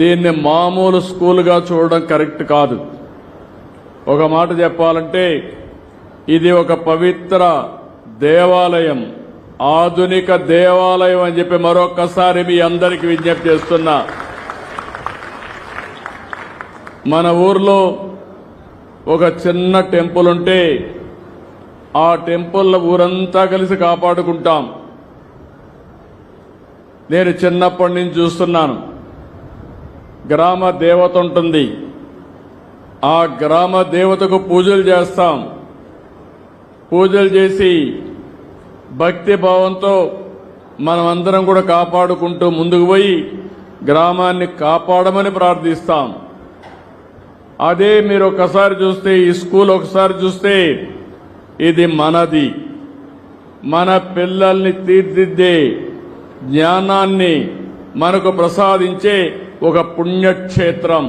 దీన్ని మామూలు స్కూల్గా చూడడం కరెక్ట్ కాదు. ఒక మాట చెప్పాలంటే ఇది ఒక పవిత్ర దేవాలయం ఆధునిక దేవాలయం అని చెప్పి మరొక్కసారి మీ అందరికీ విజ్ఞప్తి చేస్తున్నా. మన ఊర్లో ఒక చిన్న టెంపుల్ ఉంటే ఆ టెంపుల్ ఊరంతా కలిసి కాపాడుకుంటాం. నేను చిన్నప్పటి నుంచి చూస్తున్నాను. గ్రామ దేవత ఉంటుంది. ఆ గ్రామ దేవతకు పూజలు చేస్తాం. పూజలు చేసి భక్తి భావంతో మనమందరం కూడా కాపాడుకుంటూ ముందుకు పోయి గ్రామాన్ని కాపాడమని ప్రార్థిస్తాం. అదే మీరు ఒకసారి చూస్తే ఈ స్కూల్ ఒకసారి చూస్తే ఇది మనది. మన పిల్లల్ని తీర్చిద్దే జ్ఞానాన్ని మనకు ప్రసాదించే ఒక పుణ్యక్షేత్రం.